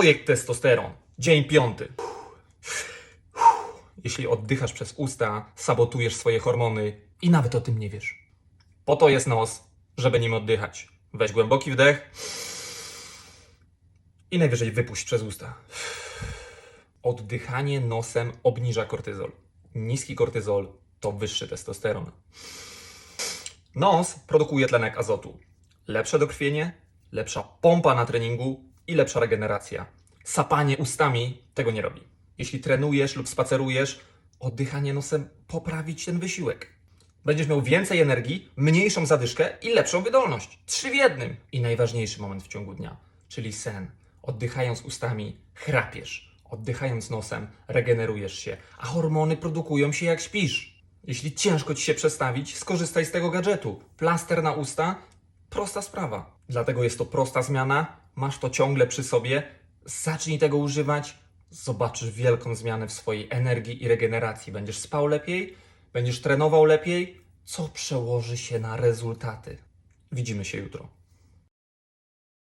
Projekt testosteron. Dzień piąty. Jeśli oddychasz przez usta, sabotujesz swoje hormony i nawet o tym nie wiesz. Po to jest nos, żeby nim oddychać. Weź głęboki wdech i najwyżej wypuść przez usta. Oddychanie nosem obniża kortyzol. Niski kortyzol to wyższy testosteron. Nos produkuje tlenek azotu. Lepsze dokrwienie, lepsza pompa na treningu i lepsza regeneracja. Sapanie ustami tego nie robi. Jeśli trenujesz lub spacerujesz, oddychanie nosem poprawi ci ten wysiłek. Będziesz miał więcej energii, mniejszą zadyszkę i lepszą wydolność. Trzy w jednym. I najważniejszy moment w ciągu dnia, czyli sen. Oddychając ustami, chrapiesz. Oddychając nosem, regenerujesz się, a hormony produkują się jak śpisz. Jeśli ciężko ci się przestawić, skorzystaj z tego gadżetu. Plaster na usta, prosta sprawa. Dlatego jest to prosta zmiana, masz to ciągle przy sobie, zacznij tego używać, zobaczysz wielką zmianę w swojej energii i regeneracji. Będziesz spał lepiej, będziesz trenował lepiej, co przełoży się na rezultaty. Widzimy się jutro.